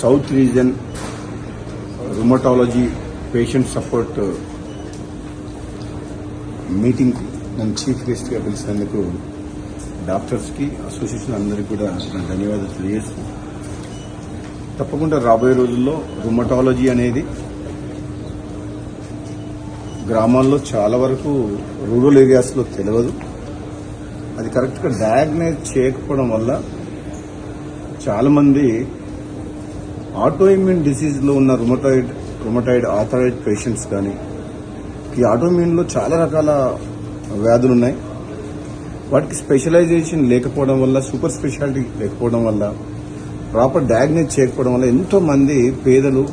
South region rheumatology patient support meeting నన్ను chief గెస్ట్గా పిలిచినందుకు డాక్టర్స్కి అసోసియేషన్ అందరికీ కూడా ధన్యవాదాలు తెలియజేస్తూ తప్పకుండా రాబోయే రోజుల్లో రుమటాలజీ అనేది గ్రామాల్లో చాలా వరకు రూరల్ ఏరియాస్లో తెలియదు. అది కరెక్ట్గా డయాగ్నైజ్ చేయకపోవడం వల్ల చాలామంది ఆటోఇమ్యూన్ డిసీజ్లో ఉన్న రుమటాయిడ్ రుమటాయిడ్ ఆథరైడ్ పేషెంట్స్ కానీ ఈ ఆటోఇమ్యూన్లో చాలా రకాల వ్యాధులు ఉన్నాయి. వాటికి స్పెషలైజేషన్ లేకపోవడం వల్ల సూపర్ స్పెషాలిటీ లేకపోవడం వల్ల ప్రాపర్ డయాగ్నైజ్ చేయకపోవడం వల్ల ఎంతో మంది పేదలు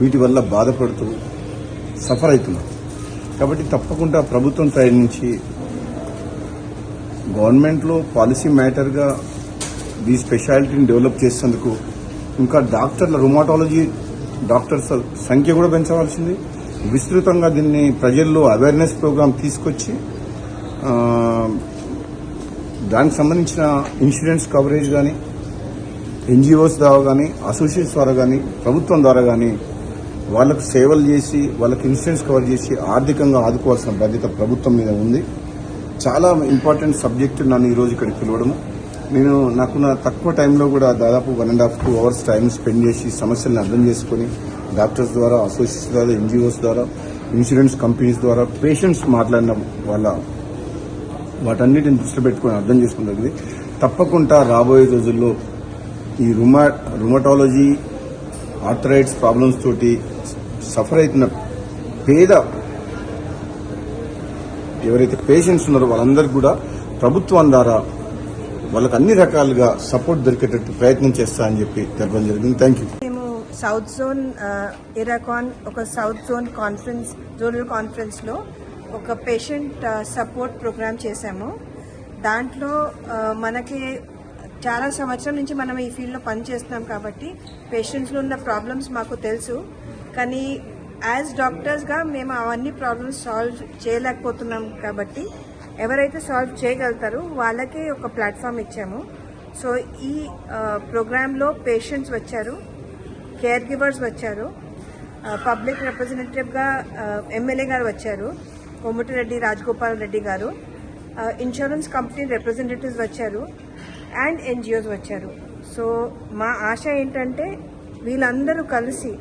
వీటి వల్ల బాధపడుతూ సఫర్ అవుతున్నారు. కాబట్టి తప్పకుండా ప్రభుత్వం సైడ్ నుంచి గవర్నమెంట్లో పాలసీ మ్యాటర్గా ఈ స్పెషాలిటీని డెవలప్ చేసేందుకు ఇంకా డాక్టర్ల రుమాటాలజీ డాక్టర్స్ సంఖ్య కూడా పెంచవలసింది. విస్తృతంగా దీన్ని ప్రజల్లో అవేర్నెస్ ప్రోగ్రాం తీసుకొచ్చి దానికి సంబంధించిన ఇన్సూరెన్స్ కవరేజ్ కానీ ఎన్జిఓస్ ద్వారా కానీ అసోసియేట్స్ ద్వారా కానీ ప్రభుత్వం ద్వారా కానీ వాళ్ళకు సేవలు చేసి వాళ్ళకి ఇన్సూరెన్స్ కవర్ చేసి ఆర్థికంగా ఆదుకోవాల్సిన బాధ్యత ప్రభుత్వం మీద ఉంది. చాలా ఇంపార్టెంట్ సబ్జెక్ట్ నన్ను ఈరోజు ఇక్కడికి పిలవడము. నేను నాకున్న తక్కువ టైంలో కూడా దాదాపు one and half two hours time spend చేసి సమస్యలను అర్థం చేసుకుని డాక్టర్స్ ద్వారా అసోసియేట్స్ ద్వారా ఎన్జిఓస్ ద్వారా ఇన్సూరెన్స్ కంపెనీస్ ద్వారా పేషెంట్స్ మాట్లాడిన వాళ్ళ వాటన్నిటిని దృష్టిలో పెట్టుకుని అర్థం చేసుకుంటుంది తప్పకుండా రాబోయే రోజుల్లో ఈ రుమా రుమటాలజీ ఆర్థరైట్స్ ప్రాబ్లమ్స్ తోటి సఫర్ అవుతున్న పేద ఎవరైతే పేషెంట్స్ ఉన్నారో వాళ్ళందరికీ కూడా ప్రభుత్వం ద్వారా వాళ్ళకి అన్ని రకాలుగా సపోర్ట్ దొరికేటట్టు ప్రయత్నం చేస్తా అని చెప్పి తెలపడం జరిగింది. థ్యాంక్ యూ మేము సౌత్ జోన్ ఇరాకాన్ ఒక సౌత్ జోన్ కాన్ఫరెన్స్ జోనల్ కాన్ఫరెన్స్లో ఒక పేషెంట్ సపోర్ట్ ప్రోగ్రామ్ చేశాము. దాంట్లో మనకి చాలా సంవత్సరం నుంచి మనం ఈ ఫీల్డ్లో పనిచేస్తున్నాం కాబట్టి పేషెంట్స్లో ఉన్న ప్రాబ్లమ్స్ మాకు తెలుసు. కానీ యాజ్ డాక్టర్స్గా మేము అవన్నీ ప్రాబ్లమ్స్ సాల్వ్ చేయలేకపోతున్నాం కాబట్టి ఎవరైతే సాల్వ్ చేయగలుగుతారో వాళ్ళకే ఒక ప్లాట్ఫామ్ ఇచ్చాము. సో ఈ ప్రోగ్రాంలో పేషెంట్స్ వచ్చారు కేర్ గివర్స్ వచ్చారు పబ్లిక్ రిప్రజెంటేటివ్గా ఎమ్మెల్యే గారు వచ్చారు కోమటిరెడ్డి రాజగోపాల్ రెడ్డి గారు ఇన్సూరెన్స్ కంపెనీ రిప్రజెంటేటివ్స్ వచ్చారు అండ్ ఎన్జిఓస్ వచ్చారు. సో మా ఆశ ఏంటంటే వీళ్ళందరూ కలిసి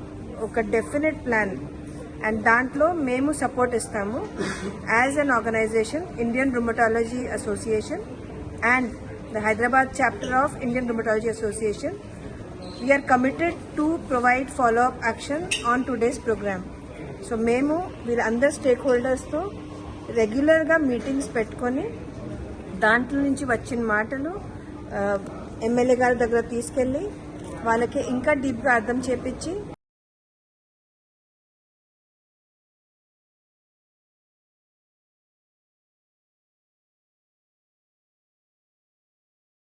ఒక డెఫినెట్ ప్లాన్ అండ్ దాంట్లో మేము సపోర్ట్ ఇస్తాము as an organisation Indian rheumatology association and the Hyderabad chapter of Indian rheumatology association we are committed to provide follow-up action on today's program. So మేము వీళ్ళందరు స్టేక్ హోల్డర్స్తో రెగ్యులర్గా మీటింగ్స్ పెట్టుకొని దాంట్లో నుంచి వచ్చిన మాటలు ఎమ్మెల్యే గారి దగ్గర తీసుకెళ్ళి వాళ్ళకి ఇంకా డీప్గా అర్థం చేపించి